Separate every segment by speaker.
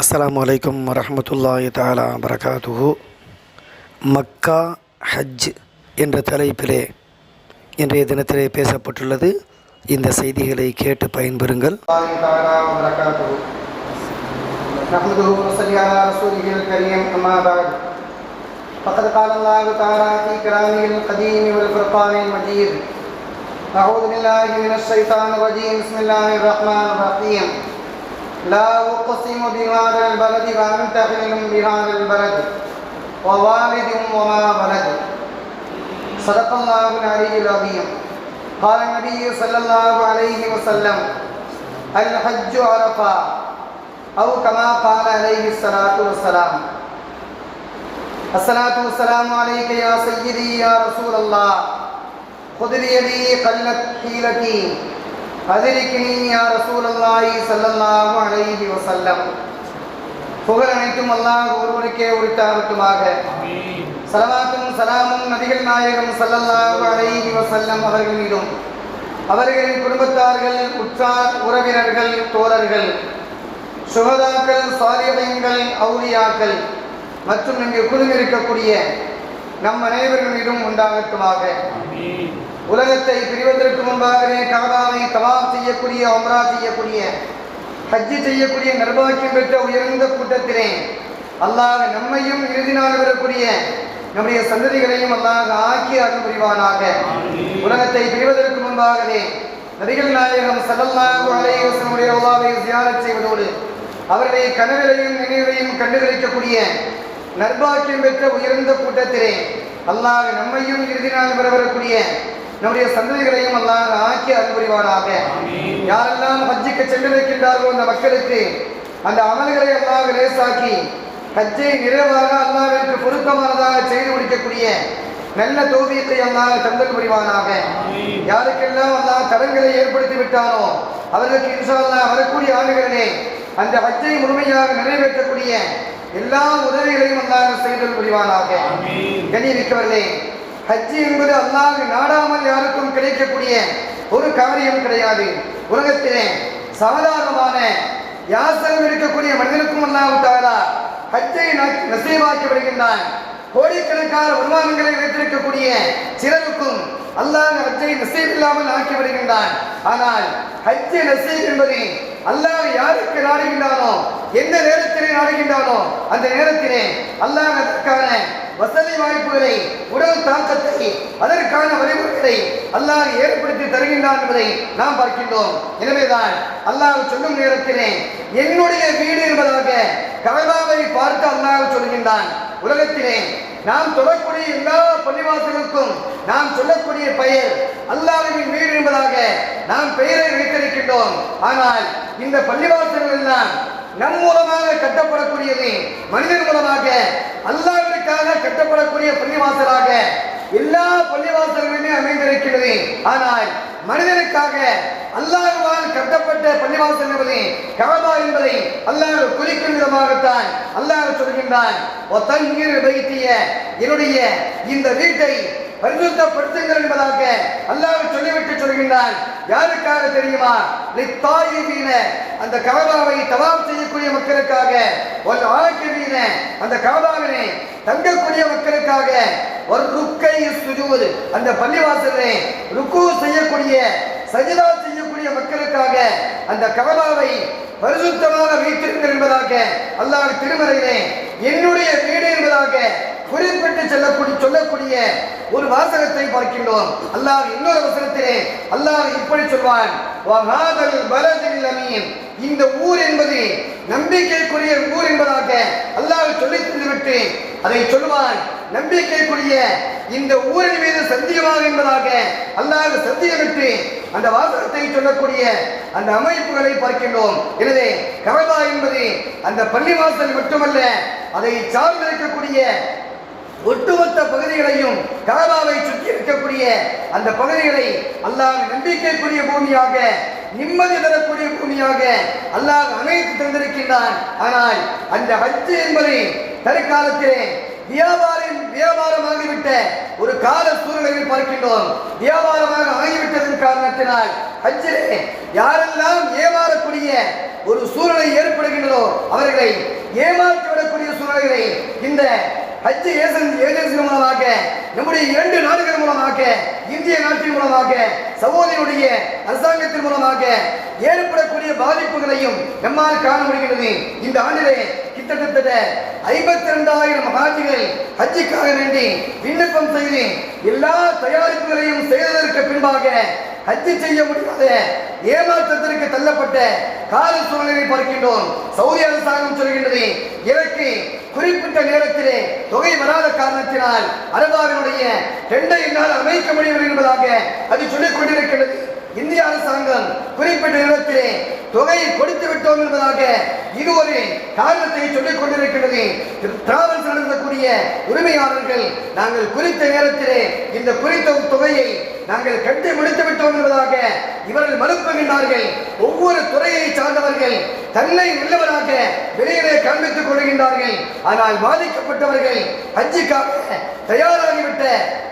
Speaker 1: அஸ்ஸலாமு அலைக்கும் வரஹ்மத்துல்லாஹி தஆலா வரகாத்துஹு மக்கா ஹஜ் என்ற தலைப்பிலே இன்றைய தினத்திலே பேசப்பட்டுள்ளது இந்த செய்திகளை கேட்டு பயன்பெறுங்கள்
Speaker 2: الله تعالى وبركاته نحمده ونصلي على رسوله الكريم أما بعد فقد قال الله تعالى في كلامه القديم والفرقان المجيد أعوذ بالله من الشيطان الرجيم بسم الله الرحمن الرحيم لا أقسم بهذا البلد وأنت حل بهذا البلد ووالد وما ولد صدق الله العلي العظيم قال النبي صلى الله عليه وسلم الحج عرفة أو كما قال عليه الصلاة والسلام الصلاة والسلام عليك يا سيدي يا رسول الله خذ بيدي قلت حيلتي அதிரிக்கினி யா ரசூலல்லாஹி சல்லல்லாஹு அலைஹி வஸல்லம். புகழ் அனைத்தும் அல்லாஹ் ஒருவருக்கே உரித்தாகட்டுமாக. சலவாத்தும் சலாமும் நபிகள் நாயகம் சல்லல்லாஹு அலைஹி வஸல்லம் அவர்கள் அவர்களின் குடும்பத்தார்கள் உற்றார் உறவினர்கள் தோழர்கள் சுகதாக்கள் சாரியவயங்கள் அவுளியாக்கள் மற்றும் இங்கு குழுமிருக்கக்கூடிய நம் அனைவர்களிடம் உண்டாகட்டுமாக. உலகத்தை பிரிவதற்கு முன்பாகவே கபதாவை தவாப் செய்யக்கூடிய ஒம்ரா செய்யக்கூடிய ஹஜ்ஜி செய்யக்கூடிய நர்பாக்கியம் பெற்ற உயர்ந்த கூட்டத்திலே அல்லாஹ் நம்மையும் இறுதி நாள் வரக்கூடிய நம்முடைய சந்ததிகளையும் அல்லாஹ் ஆக்கி அருள் புரிவானாக. உலகத்தை பிரிவதற்கு முன்பாகவே நபிகள் நாயகம் ஸல்லல்லாஹு அலைஹி வஸல்லம் அல்லாஹ்வை ஜியாரத் செய்வதோடு அவர்களை கனவிலையும் நினைவையும் கண்டுகளிக்கக்கூடிய நர்பாக்கியம் பெற்ற உயர்ந்த கூட்டத்திலே அல்லாஹ் நம்மையும் இறுதி நாள் வர வரக்கூடிய நம்முடைய சந்ததிகளையும் அல்லாஹ் ஆக்கி அருள் புரிவானாக யாரெல்லாம் ஹஜ்ஜுக்கு சென்றிருக்கின்றார்களோ அந்த மக்களுக்கு அந்த அமல்களை அல்லாஹ் லேசாக்கி ஹஜ்ஜை நிறைவாக அல்லாஹ்விற்கு பொருத்தமானதாக செய்து முடிக்கக்கூடிய நல்ல தோவியத்தை அல்லாஹ் தந்தல் புரிவானாக. யாருக்கெல்லாம் அல்லாஹ் தடங்களை ஏற்படுத்தி விட்டானோ அவர்களுக்கு இன்ஷா வரக்கூடிய ஆண்டுகளிலே அந்த ஹஜ்ஜை முழுமையாக நிறைவேற்றக்கூடிய எல்லா உதவிகளையும் அல்லாஹ் செய்தல் புரிவானாக. கண்ணியமிக்கவர்களே ஹஜ் என்பது அல்லாஹ் நாடாமல் யாருக்கும் கிடைக்கக்கூடிய ஒரு காரியம் கிடையாது. உலகத்திலே சாதாரணமான யாசகம் இருக்கக்கூடிய மனிதனுக்கும் அல்லாவிட்டாரா தாரா ஹஜ்ஜை ந- நசீவாக்கி விடுகின்றான். கோடிக்கணக்கான வருமானங்களை வைத்திருக்கக்கூடிய சிலருக்கும் அல்லாஹ் ஹஜ்ஜை நசீப் இல்லாமல் ஆக்கி விடுகின்றான். ஆனால் ஹஜ்ஜை நசீப் என்பது அல்லாஹ் யாருக்கு நாடுகின்றானோ எந்த நேரத்திலே நாடுகின்றானோ அந்த நேரத்திலே அல்லாஹ் அதற்கான வசதி வாய்ப்புகளை உடல் தாக்கத்தை அதற்கான வழிமுறைகளை அல்லாஹ் ஏற்படுத்தி தருகின்றான் என்பதை நாம் பார்க்கின்றோம். எனவேதான் அல்லாஹ் சொல்லும் நேரத்திலே என்னுடைய வீடு என்பதாக கவிதாவை பார்த்து அல்லாஹ் சொல்கின்றான். உலகத்திலே நாம் தொடக்கூடிய எல்லா பள்ளிவாசலுக்கும் நாம் சொல்லக்கூடிய பெயர் அல்லாவின் வீடு என்பதாக நாம் பெயரை வைத்திருக்கின்றோம். ஆனால் இந்த பள்ளிவாசல்கள் எல்லாம் நம் மூலமாக கட்டப்படக்கூடியது மனிதன் மூலமாக அல்லாவிற்காக கட்டப்படக்கூடிய பள்ளிவாசலாக எல்லா பள்ளிவாசல்களுமே அமைந்திருக்கிறது. ஆனால் மனிதனுக்காக அல்லாஹுவால் கட்டப்பட்ட பள்ளிவாசல் என்பதை கவதா என்பதை அல்லாஹ் குறிக்கும் விதமாகத்தான் அல்லாஹ் சொல்கின்றான். வைத்திய என்னுடைய இந்த வீட்டை பரிசுத்தப்படுத்துங்கள் என்பதாக அல்லாஹ் சொல்லிவிட்டு சொல்கின்றான். யாருக்காக தெரியுமா? லித்தாயிபீன அந்த கவலாவை தவாப் செய்யக்கூடிய மக்களுக்காக. ஒரு ஆக்கிரீன அந்த கவபாவினை தங்கக்கூடிய மக்களுக்காக. ஒரு ருக்கை சுஜூது அந்த பள்ளிவாசலே ருக்கு செய்யக்கூடிய சஜிதா செய்யக்கூடிய மக்களுக்காக அந்த கவலாவை பரிசுத்தமாக வைத்திருங்கள் என்பதாக அல்லாஹ் திருமறையிலே என்னுடைய வீடு என்பதாக குறிப்பிட்டு செல்லக்கூடிய சொல்லக்கூடிய ஒரு வாசகத்தை பார்க்கின்றோம். அல்லாஹ் இன்னொரு வசனத்திலே அல்லாஹ் இப்படி சொல்வான் இந்த ஊர் என்பது நம்பிக்கைக்குரிய ஊர் என்பதாக அல்லாஹ் சொல்லி தந்துவிட்டு அதை சொல்லுவான் நம்பிக்கைக்குரிய இந்த ஊரின் மீது சத்தியமாக என்பதாக அல்லாஹ் சத்தியமிட்டு அந்த வாசகத்தை சொல்லக்கூடிய அந்த அமைப்புகளை பார்க்கின்றோம். எனவே கவலா என்பது அந்த பள்ளிவாசல் மட்டுமல்ல அதை சார்ந்திருக்கக்கூடிய ஒட்டுமொத்த பகுதிகளையும் காபாவை சுற்றி இருக்கக்கூடிய அந்த பகுதிகளை அல்லாஹ் நம்பிக்கைக்குரிய பூமியாக நிம்மதி தரக்கூடிய பூமியாக அல்லாஹ் அமைத்து தந்திருக்கின்றான். ஆனால் அந்த ஹஜ் என்பதை தற்காலத்திலே வியாபாரம் வியாபாரமாகிவிட்ட ஒரு கால சூழ்நிலையில் பார்க்கின்றோம். வியாபாரமாக ஆகிவிட்டதன் காரணத்தினால் ஹஜ்ஜிலே யாரெல்லாம் ஏமாறக்கூடிய ஒரு சூழ்நிலை ஏற்படுகின்றதோ அவர்களை ஏமாற்றி விடக்கூடிய சூழ்நிலைகளை இந்த ஹஜ் ஏசன் ஏஜென்சி மூலமாக நம்முடைய இரண்டு நாடுகள் மூலமாக இந்திய நாட்டின் மூலமாக சகோதரியுடைய அரசாங்கத்தின் மூலமாக ஏற்படக்கூடிய பாதிப்புகளையும் நம்மால் காண முடிகிறது இந்த ஆண்டிலே கிட்டத்தட்ட ஐம்பத்தி ரெண்டாயிரம் ஹாஜிகள் ஹஜ்ஜிக்காக வேண்டி விண்ணப்பம் செய்து எல்லா தயாரிப்புகளையும் செய்ததற்கு பின்பாக ஹஜ்ஜி செய்ய முடியாத ஏமாற்றத்திற்கு தள்ளப்பட்ட கால சூழ்நிலை பார்க்கின்றோம். சவுதி அரசாங்கம் சொல்கின்றது எனக்கு குறிப்பிட்ட நேரத்திலே தொகை வராத காரணத்தினால் அரபாவினுடைய டெண்டை என்னால் அமைக்க முடியவில்லை என்பதாக அது சொல்லிக் கொண்டிருக்கிறது. இந்திய அரசாங்கம் குறிப்பிட்ட நேரத்திலே தொகையை கொடுத்து விட்டோம் என்பதாக இது ஒரு காரணத்தை சொல்லிக் கொண்டிருக்கிறது. டிராவல்ஸ் நடத்தக்கூடிய உரிமையாளர்கள் நாங்கள் குறித்த நேரத்திலே இந்த குறித்த தொகையை நாங்கள் கட்டி முடித்து விட்டோம் என்பதாக இவர்கள் மறுப்புகின்றார்கள். ஒவ்வொரு துறையை சார்ந்தவர்கள் தன்னை உள்ளவராக வெளியிலே காண்பித்துக் கொள்கின்றார்கள். ஆனால் பாதிக்கப்பட்டவர்கள் ஹஜ்ஜுக்காக தயாராகிவிட்ட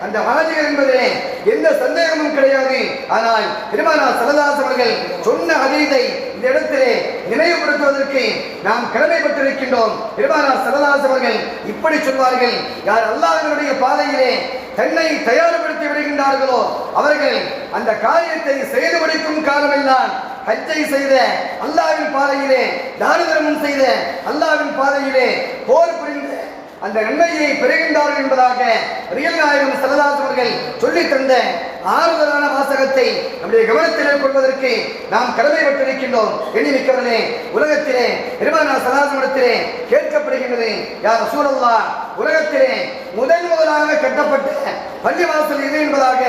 Speaker 2: அந்த ஹாஜிகள் என்பதிலே எந்த சந்தேகமும் கிடையாது. ஆனால் திருமணா சரதாஸ் அவர்கள் சொன்ன அதீதை இந்த இடத்திலே நினைவுபடுத்துவதற்கு நாம் கடமைப்பட்டிருக்கின்றோம். பெருமானார் சரதாஸ் அவர்கள் இப்படி சொல்வார்கள் யார் அல்லாஹ்வினுடைய பாதையிலே தன்னை தயார்படுத்தி விடுகின்றார்களோ அவர்கள் அந்த காரியத்தை செய்து முடிக்கும் காலமெல்லாம் ஹஜ்ஜை செய்த அல்லாவின் பாதையிலே தான தர்மம் செய்த அல்லாவின் பாதையிலே போர் புரிந்த அந்த நன்மையை பெறுகின்றார்கள் என்பதாக ரியல் நாயகம் சரதாஸ் அவர்கள் சொல்லித் தந்த ஆறுதலான வாசகத்தை நம்முடைய கவனத்தில் கொள்வதற்கு நாம் கடமைப்பட்டிருக்கின்றோம். எண்ணி மிக்கவர்களே உலகத்திலே பெருமானா சதாசமடத்திலே கேட்கப்படுகின்றது யார் சூழல்லா உலகத்திலே முதன் முதலாக கட்டப்பட்ட பள்ளிவாசல் இது என்பதாக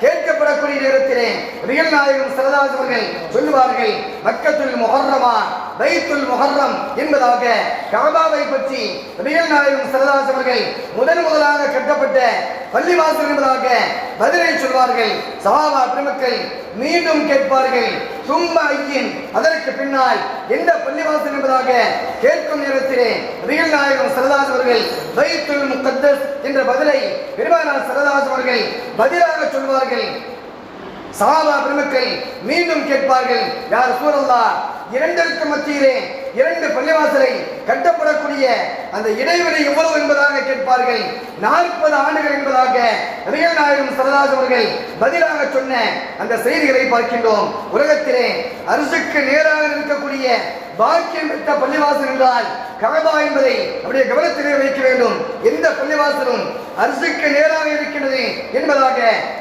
Speaker 2: கேட்கப்படக்கூடிய நேரத்திலே ரியல் நாயகம் சரதாஜ் அவர்கள் சொல்லுவார்கள் மக்கத்துல் முகர்ரமா பைத்துல் முகர்ரம் என்பதாக கஅபாவை பற்றி ரியல் நாயகம் சரதாஜ் அவர்கள் முதன் முதலாக கட்டப்பட்ட பள்ளிவாசல் என்பதாக பதிலை சொல்வார்கள். சஹாபா பெருமக்கள் மீண்டும் கேட்பார்கள் சும்மா ஐயின் அதற்கு பின்னால் எந்த பள்ளிவாசல் என்பதாக கேட்கும் நேரத்திலே ரியல் நாயகம் சரதாஜ் அவர்கள் பைத்துல் முகத்தஸ் என்ற பதிலை பெருமானார் சரதாஸ் அவர்கள் பதிலாக சொல்வார்கள். சஹாபா பெருமக்கள் மீண்டும் கேட்பார்கள் யார் சூழல்லா இரண்டிற்கு மத்தியிலே இரண்டு பள்ளிவாசலை கட்டப்படக்கூடிய அந்த இடைவெளி எவ்வளவு என்பதாக கேட்பார்கள். நாற்பது ஆண்டுகள் என்பதாக ரியல் நாயகம் சரதாஜ் அவர்கள் பதிலாக சொன்ன அந்த செய்திகளை பார்க்கின்றோம். உலகத்திலே அரசுக்கு நேராக இருக்கக்கூடிய பாக்கியம் பெற்ற பள்ளிவாசல் என்றால் கபா என்பதை நம்முடைய கவனத்திலே வைக்க வேண்டும். எந்த பள்ளிவாசலும் அரசுக்கு நேராக இருக்கின்றது என்பதாக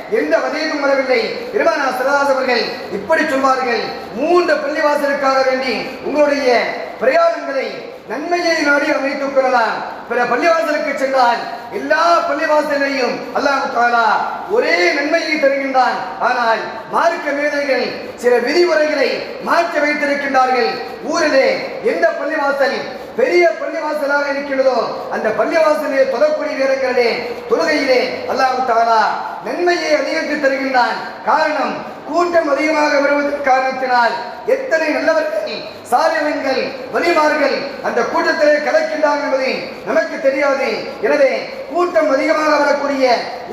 Speaker 2: எந்த வதையும் வரவில்லை. பெருமானா சிறதாஸ் அவர்கள் இப்படி சொல்வார்கள். மூன்று பள்ளிவாசலுக்காக வேண்டி உங்களுடைய பிரயாணங்களை நன்மையை நாடி அமைத்துக் கொள்ளலாம். பிற பள்ளிவாசலுக்கு சென்றால் எல்லா பள்ளிவாசலையும் அல்லாஹ் தாலா ஒரே நன்மையை தருகின்றான். ஆனால் மார்க்க மேதைகள் சில விதிமுறைகளை மாற்றி வைத்திருக்கின்றார்கள். ஊரிலே எந்த பள்ளிவாசல் பெரிய பள்ளிவாசலாக இருக்கின்றதோ அந்த பள்ளிவாசலே தொடக்கூடிய நேரங்களிலே தொழுகையிலே அல்லாஹ் தாலா நன்மையை அதிகரித்து தருகின்றான். காரணம் கூட்டம் அதிகமாக வருவதற்கு காரணத்தினால் எத்தனை நல்லவர்கள் சாரியவன்கள் வலிமார்கள் அந்த கூட்டத்திலே கலக்கின்றார்கள் என்பதை நமக்கு தெரியாது. எனவே கூட்டம் அதிகமாக வரக்கூடிய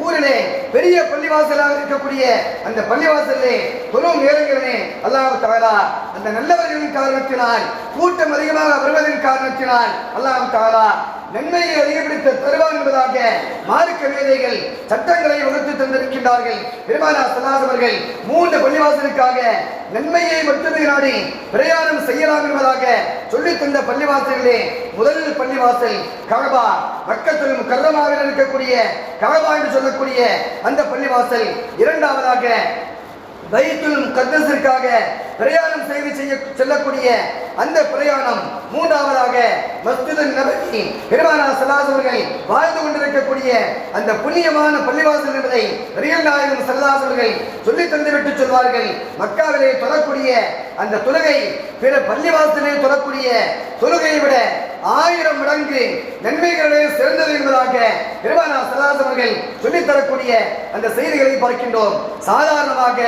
Speaker 2: ஊரிலே பெரிய பள்ளிவாசலாக இருக்கக்கூடிய அந்த பள்ளிவாசலே தொழும் நேரங்களே அல்லாஹ் தாலா அந்த நல்லவர்களின் காரணத்தினால் கூட்டம் அதிகமாக வருவதன் காரணத்தினால் அல்லாஹ் தாலா நன்மையை அதிகப்படுத்த தருவான் என்பதாக மார்க்க வேதைகள் சட்டங்களை வகுத்து தந்திருக்கின்றார்கள். பெருமானா சல்லாதவர்கள் மூன்று பள்ளிவாசலுக்காக நன்மையை மட்டுமே நாடி பிரயாணம் செய்ய செய்யலாம் என்பதாக சொல்லித் தந்த பள்ளிவாசல்களே முதல் பள்ளிவாசல் கழபா மக்கத்தில் கர்ரமாவில் இருக்கக்கூடிய கழபா என்று சொல்லக்கூடிய அந்த பள்ளிவாசல் இரண்டாவதாக பைத்துல் முகத்தஸிற்காக பிரயாணம் செய்து செய்ய செல்லக்கூடிய அந்த பிரயாணம் மூன்றாவதாக மஸ்ஜிது நபி பெருமானா சல்லாஸ் அவர்கள் வாழ்ந்து கொண்டிருக்கக்கூடிய அந்த புண்ணியமான பள்ளிவாசல் என்பதை ரியல் நாயகம் சல்லாஸ் அவர்கள் சொல்லி தந்துவிட்டு சொல்வார்கள். மக்காவிலே தொழக்கூடிய அந்த தொழுகை பிற பள்ளிவாசலே தொழக்கூடிய தொழுகையை விட ஆயிரம் மடங்கு நன்மைகளே சிறந்தது என்பதாக பெருமானா சதாசவர்கள் சொல்லித்தரக்கூடிய சொல்லித் தரக்கூடிய அந்த செய்திகளை பார்க்கின்றோம் சாதாரணமாக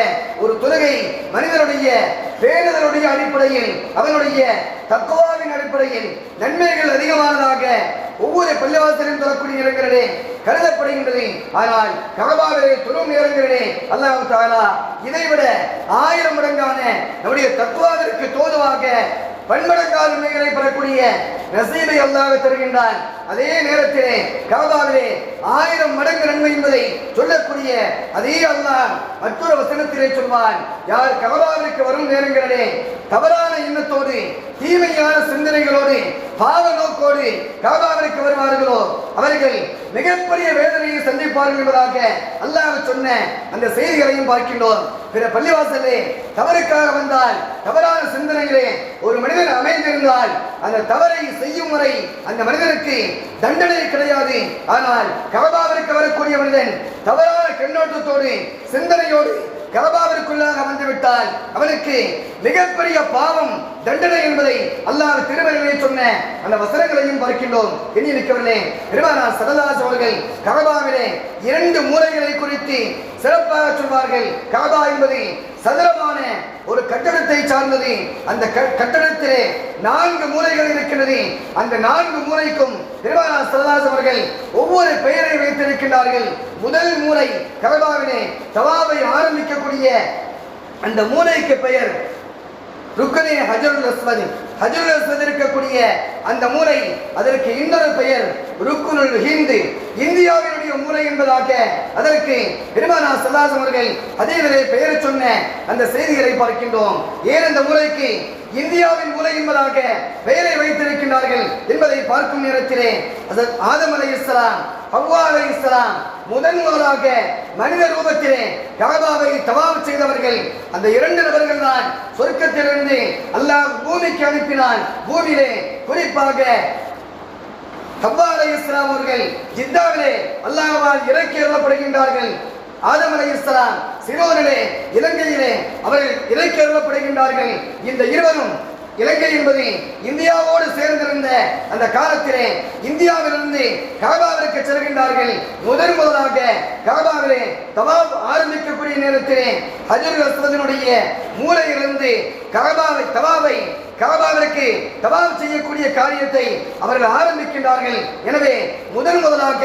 Speaker 2: ஒரு தொழுகை மனிதனுடைய பேணுதலுடைய அடிப்படையில் அவனுடைய தத்துவாவின் அடிப்படையில் நன்மைகள் அதிகமானதாக ஒவ்வொரு பள்ளிவாசலையும் தொழக்கூடிய நேரங்களிலே கருதப்படுகின்றது. ஆனால் கலபாவிலே துறும் நேரங்களிலே அல்லாஹ் தாலா இதைவிட ஆயிரம் மடங்கான நம்முடைய தத்துவாவிற்கு தோதுவாக பன்மடங்கால் நன்மைகளை பெறக்கூடிய நசீபை அல்லாஹ் தருகின்றான். அதே நேரத்திலே கவதாவிலே ஆயிரம் மடங்கு நன்மை என்பதை சொல்லக்கூடிய அதே அல்லாஹ் மற்றொரு வசனத்திலே சொல்வான். யார் கவதாவிற்கு வரும் நேரங்களிலே தவறான எண்ணத்தோடு தீமையான சிந்தனைகளோடு பாவ நோக்கோடு கபாவிற்கு வருவார்களோ அவர்கள் மிகப்பெரிய வேதனையை சந்திப்பார்கள் என்பதாக அல்லாஹ் சொன்ன அந்த செய்திகளையும் பார்க்கின்றோம். பிற பள்ளிவாசலே தவறுக்காக வந்தால் தவறான சிந்தனைகளே ஒரு மனிதன் அமைந்திருந்தால் அந்த தவறை செய்யும் வரை அந்த மனிதனுக்கு தண்டனை கிடையாது. ஆனால் கபாவிற்கு வரக்கூடிய மனிதன் தவறான கண்ணோட்டத்தோடு சிந்தனையோடு கலபாவிற்குள்ளாக வந்துவிட்டால் அவனுக்கு மிகப்பெரிய பாவம் தண்டனை என்பதை அல்லாஹ் திருமறையிலே சொன்ன அந்த வசனங்களையும் பார்க்கின்றோம் எண்ணி இருக்கவில்லை பெருமானார் சரதாஸ் அவர்கள் கரபாவிலே இரண்டு மூலைகளை குறித்து சிறப்பாக சொல்வார்கள். கரபா என்பது சதுரமான ஒரு கட்டடத்தை சார்ந்தது. அந்த க- கட்டடத்திலே நான்கு மூலைகள் இருக்கின்றது. அந்த நான்கு மூலைக்கும் பெருமானார் சரதாஸ் அவர்கள் ஒவ்வொரு பெயரை வைத்திருக்கின்றார்கள். முதல் மூலை கரபாவிலே தவாவை ஆரம்பிக்கக்கூடிய அந்த மூலைக்கு பெயர் ருக்கனே ஹஜருல் அஸ்வதி. ஹஜருல் அஸ்வதி இருக்கக்கூடிய அந்த மூலை அதற்கு இன்னொரு பெயர் ருக்குனுல் ஹிந்து. இந்தியாவினுடைய மூலை என்பதாக அதற்கு பெருமானா சல்லாஸ் அவர்கள் அதேவிலே பெயர் சொன்ன அந்த செய்திகளை பார்க்கின்றோம். ஏன் அந்த மூலைக்கு இந்தியாவின் மூலை என்பதாக பெயரை வைத்திருக்கின்றார்கள் என்பதை பார்க்கும் நேரத்திலே அதற்கு ஆதம் அலை இஸ்லாம் ஹவ்வா அலை இஸ்லாம் முதன் முதலாக மனித ரூபத்திலே கபாவை தவாப் செய்தவர்கள் அந்த இரண்டு நபர்கள் தான் சொர்க்கத்திலிருந்து அல்லாஹ் பூமிக்கு அனுப்பினான். பூமியிலே குறிப்பாக ஹவ்வா அலை இஸ்லாம் அவர்கள் ஜித்தாவிலே அல்லாஹால் இறக்கி அருளப்படுகின்றார்கள். ஆதம் அலை இஸ்லாம் சிரோனிலே இலங்கையிலே அவர்கள் இறக்கி அருளப்படுகின்றார்கள். இந்த இருவரும் இலங்கை என்பது இந்தியாவோடு சேர்ந்திருந்த அந்த காலத்திலே இந்தியாவிலிருந்து காபாவிற்கு செல்கின்றார்கள். முதன் முதலாக காபாவிலே தவாப் ஆரம்பிக்கக்கூடிய நேரத்திலே ஹஜர் அஸ்வதனுடைய மூலையிலிருந்து காபாவை தவாவை காபாவிற்கு தவாப் செய்யக்கூடிய காரியத்தை அவர்கள் ஆரம்பிக்கின்றார்கள். எனவே முதன் முதலாக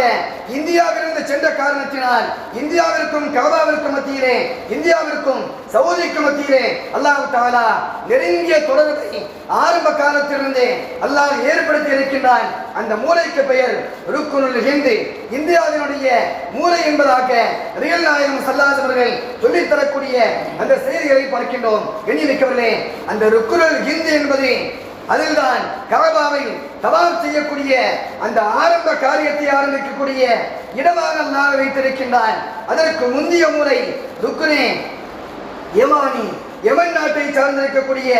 Speaker 2: இந்தியாவிலிருந்து சென்ற காரணத்தினால் இந்தியாவிற்கும் கபாவிற்கும் மத்தியிலே இந்தியாவிற்கும் சவுதிக்கு மத்தியிலே அல்லாஹ் தாலா நெருங்கிய தொடர்பை ஆரம்ப காலத்திலிருந்தே அல்லாஹ் ஏற்படுத்தி இருக்கின்றான். அந்த மூலைக்கு பெயர் ருக்குனுல் ஹிந்து. இந்தியாவினுடைய மூலை என்பதாக ரியல் நாயகம் சல்லாதவர்கள் சொல்லித்தரக்கூடிய சொல்லித் தரக்கூடிய அந்த செய்திகளை பார்க்கின்றோம். எண்ணி நிற்கவில்லை அந்த ருக்குனுல் ஹிந்து என்பது அதில்தான் கரபாவை தவாப் செய்யக்கூடிய அந்த ஆரம்ப காரியத்தை ஆரம்பிக்கக்கூடிய இடமாக நாக வைத்திருக்கின்றான். அதற்கு முந்திய முறை ருக்குனே யமானி யமன் நாட்டை சார்ந்திருக்கக்கூடிய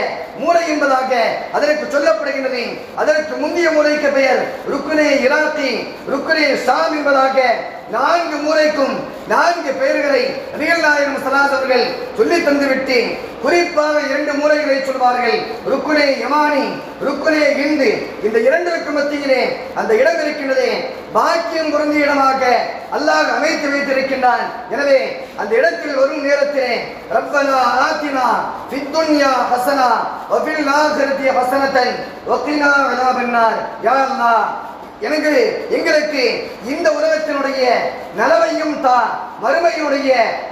Speaker 2: மூலை என்பதாக அதற்கு சொல்லப்படுகின்றது. அதற்கு முந்தைய மூலைக்கு பெயர் ருக்குனே இராத்தி ருக்குனே சாம் என்பதாக நான்கு மூலைக்கும் நான்கு பெயர்களை ரியல் நாயகம் சலாஸ் அவர்கள் சொல்லி தந்துவிட்டு குறிப்பாக இரண்டு மூலைகளை சொல்வார்கள். ருக்குனே யமானி ருக்குனே இந்து. இந்த இரண்டிற்கு மத்தியிலே அந்த இடம் இருக்கின்றதே பாக்கியம் குறைந்த இடமாக அல்லாஹ் அமைத்து வைத்திருக்கின்றான். எனவே அந்த இடத்தில் வரும் நேரத்திலே ரப்பனா ஆத்தினா ஃபித்துன்யா ஹசனா வஃபில் ஆகிரத்தி ஹசனத்தன் வக்கினா அலாபன்னார். யா அல்லாஹ் எனக்கு எங்களுக்கு இந்த உலகத்தினுடைய நலவையும் தா மறுமையுடைய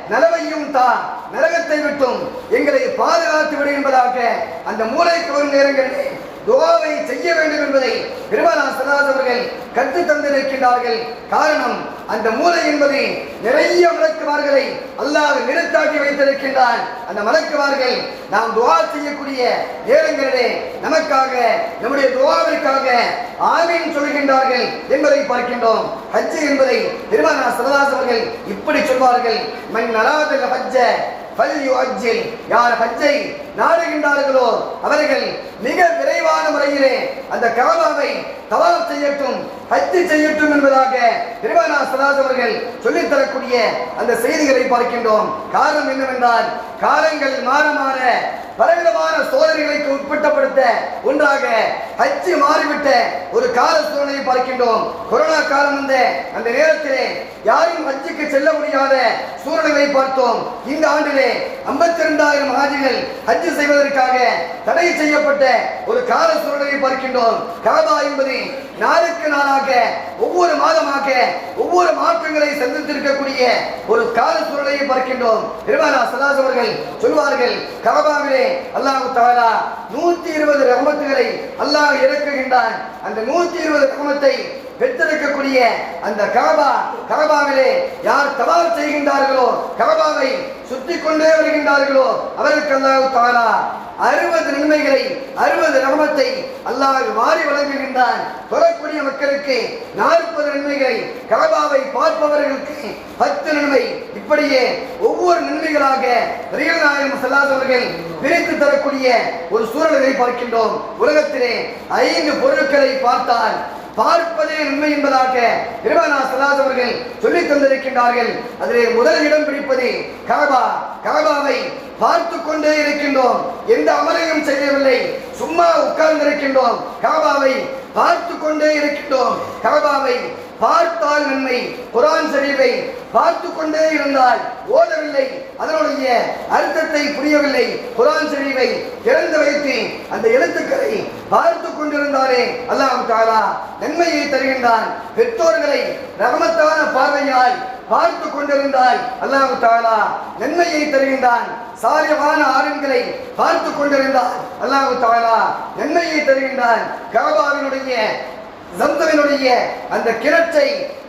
Speaker 2: நலவையும் தா நரகத்தை விட்டும் எங்களை பாதுகாத்து விடு என்பதாக அந்த மூளைக்கு வரும் நேரங்களிலே துவாவை செய்ய வேண்டும் என்பதை பெருமானா சதாஸ் அவர்கள் கற்று தந்திருக்கின்றார்கள். காரணம் அந்த மூலை என்பது நிறைய மலக்குமார்களை அல்லாஹ் நிறுத்தாக்கி வைத்திருக்கின்றான். அந்த மலக்குமார்கள் நாம் துவா செய்யக்கூடிய நேரங்களிலே நமக்காக நம்முடைய துவாவிற்காக ஆமீன் சொல்கின்றார்கள் என்பதை பார்க்கின்றோம். ஹஜ்ஜு என்பதை பெருமானா சரதாஸ் அவர்கள் இப்படி சொல்வார்கள். மண் நராதல் ஹஜ்ஜ யார் ஹஜ்ஜை நாடுகின்றார்களோ அவர்கள் மிக விரைவான முறையிலே அந்த கவலாவை தவாப் செய்யட்டும் ஹஜ்ஜி செய்யட்டும் என்பதாக பெருமானா சதாஜ் அவர்கள் சொல்லித் தரக்கூடிய அந்த செய்திகளை பார்க்கின்றோம். காரணம் என்னவென்றால் காலங்கள் மாற மாற பலவிதமான சோதனைகளுக்கு உட்பட்டப்படுத்த ஒன்றாக ஹஜ்ஜி மாறிவிட்ட ஒரு கால சூழ்நிலையை பார்க்கின்றோம். கொரோனா காலம் வந்த அந்த நேரத்திலே யாரும் ஹஜ்ஜுக்கு செல்ல முடியாத சூழ்நிலையை பார்த்தோம். இந்த ஆண்டிலே ஐம்பத்தி இரண்டாயிரம் ஹாஜிகள் ஹஜ்ஜு செய்வதற்காக தடை செய்யப்பட்ட ஒரு கால சூழ்நிலையை பார்க்கின்றோம். காபா என்பது நாளுக்கு நாளாக ஒவ்வொரு மாதமாக ஒவ்வொரு மாற்றங்களை சந்தித்திருக்கக்கூடிய ஒரு கால சூழலை பார்க்கின்றோம். பெருமானா சலாஸ் அவர்கள் சொல்வார்கள் கரபாவிலே அல்லாஹ் தாலா நூத்தி இருபது ரகமத்துகளை அல்லாஹ் இறக்குகின்றான். அந்த நூத்தி இருபது ரகமத்தை பெற்றிருக்கக்கூடிய அந்த கரபா கரபாவிலே யார் தவால் செய்கின்றார்களோ கரபாவை சுற்றி கொண்டே வருகின்றார்களோ அவருக்கு அல்லாஹ் தாலா அறுபது நன்மைகளை அறுபது ரகமத்தை அல்லாஹ் மாறி வழங்குகின்றான். வரக்கூடிய மக்களுக்கு நாற்பது நன்மைகளை கலபாவை பார்ப்பவர்களுக்கு பத்து நன்மை. இப்படியே ஒவ்வொரு நன்மைகளாக ரியல் நாயகம் செல்லாதவர்கள் பிரித்து தரக்கூடிய ஒரு சூழலை பார்க்கின்றோம். உலகத்திலே ஐந்து பொருட்களை பார்த்தால் பார்ப்பதே நன்மை என்பதாக பெருமானா சலாஸ் அவர்கள் சொல்லித் தந்திருக்கின்றார்கள். அதிலே முதல் இடம் பிடிப்பது கபா கபாவை பார்த்து கொண்டே இருக்கின்றோம். எந்த அமலையும் செய்யவில்லை. சும்மா உட்கார்ந்திருக்கின்றோம். கபாவை பார்த்து கொண்டே இருக்கின்றோம். கபாவை பார்த்தால் நன்மை. குரான் சரிவை பார்த்து கொண்டே இருந்தால் ஓதவில்லை. அதனுடைய அர்த்தத்தை புரியவில்லை. குரான் சரிவை திறந்து வைத்து அந்த எழுத்துக்களை பார்த்து கொண்டிருந்தாரே அல்லாஹ் தாலா நன்மையை தருகின்றான். பெற்றோர்களை ரகமத்தான பார்வையால் பார்த்து கொண்டிருந்தால் அல்லாஹு தாலா நன்மையை தருகின்றான். சாலியமான ஆரண்களை பார்த்து கொண்டிருந்தால் அல்லாஹ் தாலா நன்மையை தருகின்றான். கபாவினுடைய ஜம்தமினுடைய அந்த கிணற்றை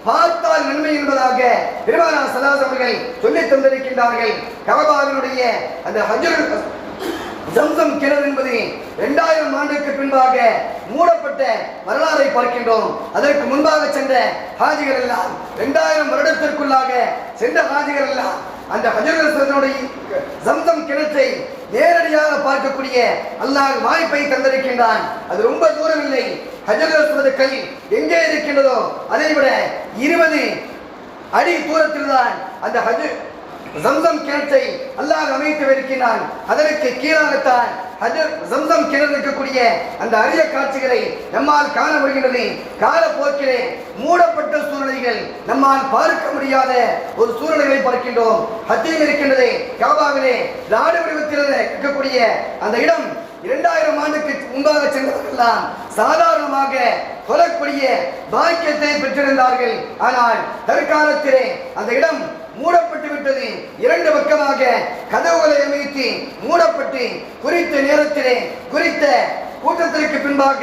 Speaker 2: பார்த்தால் நன்மை என்பதாக பெருமானா சதாசவர்கள் அவர்கள் சொல்லித் தந்திருக்கின்றார்கள். கபபாவினுடைய அந்த ஹஜர் ஜம்சம் கிணறு என்பது இரண்டாயிரம் ஆண்டுக்கு பின்பாக மூடப்பட்ட வரலாறை பார்க்கின்றோம். அதற்கு முன்பாக சென்ற ஹாஜிகள் எல்லாம் இரண்டாயிரம் வருடத்திற்குள்ளாக சென்ற ஹாஜிகள் எல்லாம் அந்த ஹஜருடைய சந்தம் கிணற்றை நேரடியாக பார்க்கக்கூடிய அல்லாஹ் வாய்ப்பை தந்திருக்கின்றான். அது ரொம்ப தூரம் இல்லை. ஹஜர் கல் எங்கே இருக்கின்றதோ அதை விட இருபது அடி தூரத்தில் தான் அந்த ஹஜர் ஜம்சம் கிணற்றை அல்லாஹ் அமைத்து வைக்கின்றான் அதற்கு கீழாகத்தான் ஹஜர் ஜம்சம் கிணறு இருக்கக்கூடிய அந்த அரிய காட்சிகளை நம்மால் காண முடிகின்றது. காலப்போக்கிலே மூடப்பட்ட சூழ்நிலைகள் நம்மால் பார்க்க முடியாத ஒரு சூழ்நிலைகளை பார்க்கின்றோம். ஹத்தியம் இருக்கின்றது காபாவிலே நாடு வடிவத்தில் இருக்கக்கூடிய அந்த இடம் இரண்டாயிரம் ஆண்டுக்கு முன்பாக சென்றவர்களெல்லாம் சாதாரணமாக கொலக்கூடிய பாக்கியத்தை பெற்றிருந்தார்கள். ஆனால் தற்காலத்திலே அந்த இடம் மூடப்பட்டு விட்டது. இரண்டு பக்கமாக கதவுகளை அமைத்து மூடப்பட்டு குறித்த நேரத்திலே குறித்த கூட்டத்திற்கு பின்பாக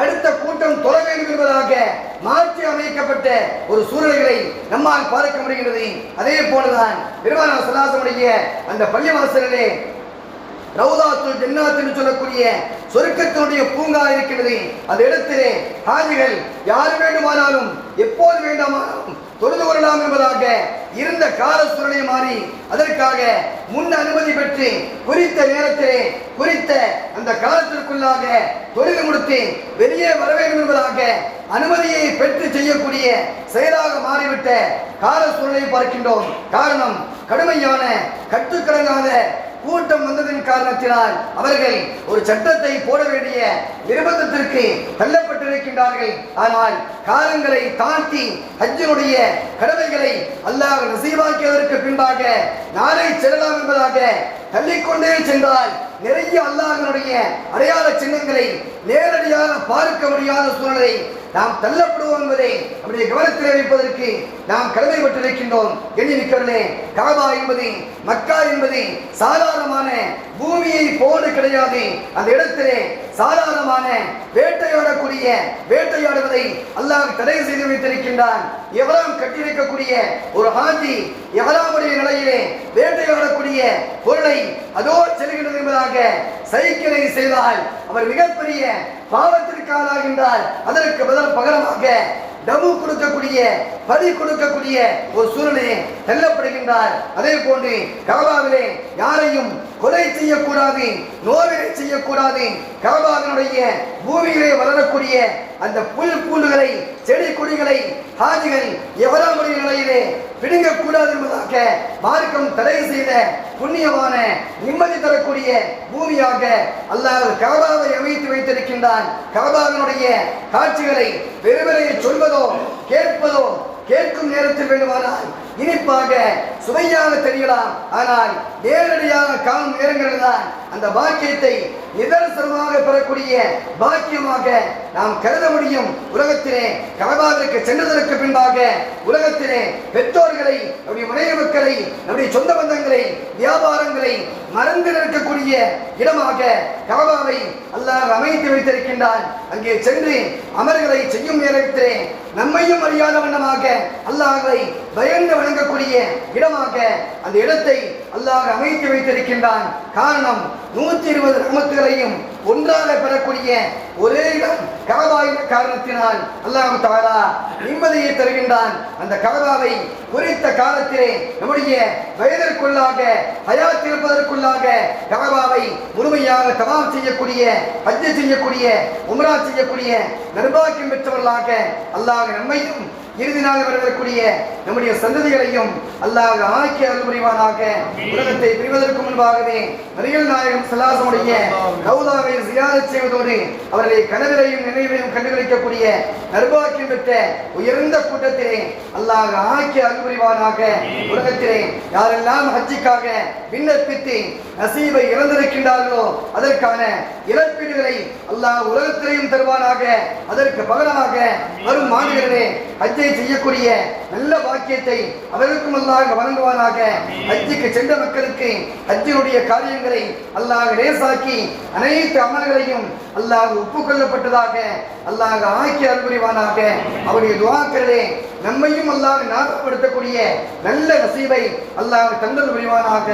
Speaker 2: அடுத்த கூட்டம் தொலை வேண்டும் என்பதாக மாற்றி அமைக்கப்பட்ட ஒரு சூழ்நிலைகளை நம்மால் பார்க்க முடிகிறது அதே போலதான் பெருமான சலாசமுடைய அந்த பள்ளிவாசலிலே ரவுதாத்துல் ஜன்னாத் என்று சொல்லக்கூடிய சொருக்கத்தினுடைய பூங்கா இருக்கிறது. அந்த இடத்திலே ஹாஜிகள் யார் வேண்டுமானாலும் எப்போது வேண்டுமானாலும் தொழுது கொள்ளலாம் என்பதாக இருந்த கால சூழலை மாறி அதற்காக முன் அனுமதி பெற்று குறித்த நேரத்திலே குறித்த அந்த காலத்திற்குள்ளாக தொழில் முடித்து வெளியே வர வேண்டும் என்பதாக அனுமதியை பெற்று செய்யக்கூடிய செயலாக மாறிவிட்ட கால சூழலை பார்க்கின்றோம். காரணம் கடுமையான கட்டுக்கடங்காத கூட்டம் வந்ததின் காரணத்தினால் அவர்கள் ஒரு சட்டத்தை போட வேண்டிய நிர்பந்தத்திற்கு தள்ளப்பட்டிருக்கின்றார்கள். ஆனால் காலங்களை தாண்டி ஹஜ்ஜினுடைய கடமைகளை அல்லாஹ் நசீவாக்கியதற்கு பின்பாக நானே செல்லலாம் என்பதாக தள்ளிக்கொண்டே சென்றால் நிறைய அல்லாஹனுடைய அடையாள சின்னங்களை நேரடியாக பார்க்க முடியாத சூழ்நிலை நாம் தள்ளப்படுவோம் என்பதை நம்முடைய கவனத்தில் வைப்பதற்கு நாம் கடமைப்பட்டிருக்கின்றோம். எண்ணி நிற்கிறே காபா என்பது மக்கா என்பது சாதாரணமான பூமியை போன்று கிடையாது. அந்த இடத்திலே சாதாரணமான வேட்டையாடக்கூடிய வேட்டையாடுவதை அல்லாஹ் தடை செய்து வைத்திருக்கின்றான். எவராம் கட்டியிருக்கக்கூடிய ஒரு ஹாஜி எவராமுடைய நிலையிலே வேட்டையாடக்கூடிய பொருளை அதோ செல்கின்றது என்பதாக சைக்கிளை செய்தால் அவர் மிகப்பெரிய பாவத்திற்கு ஆளாகின்றார். அதற்கு பதில் பகரமாக டபு கொடுக்கக்கூடிய பதி கொடுக்கக்கூடிய ஒரு சூழ்நிலையை தள்ளப்படுகின்றார். அதே போன்று காபாவிலே யாரையும் கொலை செய்யக்கூடாது நோவினை செய்யக்கூடாது. கரபாகனுடைய பூமியிலே வளரக்கூடிய அந்த புல் பூண்டுகளை செடி கொடிகளை ஹாஜிகள் எவராமுடைய நிலையிலே பிடுங்கக்கூடாது என்பதாக மார்க்கம் தடை செய்த புண்ணியமான நிம்மதி தரக்கூடிய பூமியாக அல்லாஹ் கபாவை அமைத்து வைத்திருக்கின்றான். கபாவினுடைய காட்சிகளை வெறுவரையை சொல்வதோ கேட்பதோ கேட்கும் நேரத்தில் வேண்டுமானால் இனிப்பாக சுவையாக தெரியலாம். ஆனால் நேரடியாக காணும் நேரங்களில் தான் அந்த பாக்கியத்தை நிதர்சனமாக பெறக்கூடிய பாக்கியமாக நாம் கருத முடியும். உலகத்திலே கலபாவிற்கு சென்றதற்கு பின்பாக உலகத்திலே பெற்றோர்களை நம்முடைய மனைவி மக்களை நம்முடைய சொந்த பந்தங்களை வியாபாரங்களை மறந்து நிற்கக்கூடிய இடமாக கலபாவை அல்லாஹ் அமைத்து வைத்திருக்கின்றான். அங்கே சென்று அமர்களை செய்யும் நேரத்திலே நம்மையும் அறியாத வண்ணமாக அல்லாஹை பயந்து வணங்கக்கூடிய இடமாக அந்த இடத்தை அல்லாஹ் அமைத்து வைத்திருக்கின்றான். காரணம் நூற்றி இருபது அனைவரையும் ஒன்றாக பெறக்கூடிய ஒரே இடம் கலபாயின் காரணத்தினால் அல்லாஹ் தாரா நிம்மதியை தருகின்றான். அந்த கவதாவை குறித்த காலத்திலே நம்முடைய வயதிற்குள்ளாக ஹயாத் இருப்பதற்குள்ளாக கலபாவை முழுமையாக தமாம் செய்யக்கூடிய ஹஜ்ஜு செய்யக்கூடிய உமரா செய்யக்கூடிய நிர்வாகியம் பெற்றவர்களாக அல்லாஹ் நம்மையும் இறுதி நாள் வரக்கூடிய நம்முடைய சந்ததிகளையும் அல்லாஹ் ஆக்கிய அருள் புரிவானாக. உலகத்தை பிரிவதற்கு முன்பாகவே நபிகள் நாயகம் சல்லாசமுடைய கௌதாவை சியாதத் செய்வதோடு அவர்களை கனவிலையும் நினைவையும் கண்டுகளிக்கக்கூடிய நர்பாக்கியம் பெற்ற உயர்ந்த கூட்டத்திலே அல்லாஹ் ஆக்கிய அருள் புரிவானாக. உலகத்திலே யாரெல்லாம் ஹஜ்ஜிக்காக விண்ணப்பித்து நசீபை இழந்திருக்கின்றார்களோ அதற்கான இழப்பீடுகளை அல்லாஹ் உலகத்திலேயும் தருவானாக. அதற்கு பகரமாக வரும் ஆண்டுகளிலே ஹஜ்ஜை செய்யக்கூடிய நல்ல பாக்கியத்தை அவருக்கும் அல்லாஹ் வழங்குவானாக. ஹஜ்ஜுக்கு சென்ற மக்களுக்கு ஹஜ்ஜினுடைய காரியங்களை அல்லாஹ் லேசாக்கி அனைத்து அமல்களையும் அல்லாஹ் ஒப்புக்கொள்ளப்பட்டதாக அல்லாஹ் ஆக்கி அன்புரிவானாக அவருடைய துவாக்களே நம்மையும் அல்லாஹ் ஞாபகப்படுத்தக்கூடிய நல்ல நசீபை அல்லாஹ் தந்தல் புரிவானாக.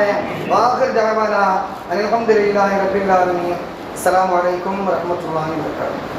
Speaker 2: வாகர் ஜகவானா அலமதுல்லாஹி ரபில் ஆலமீன். அஸ்ஸலாமு அலைக்கும் வரஹ்மத்துல்லாஹி வபரகாத்துஹு.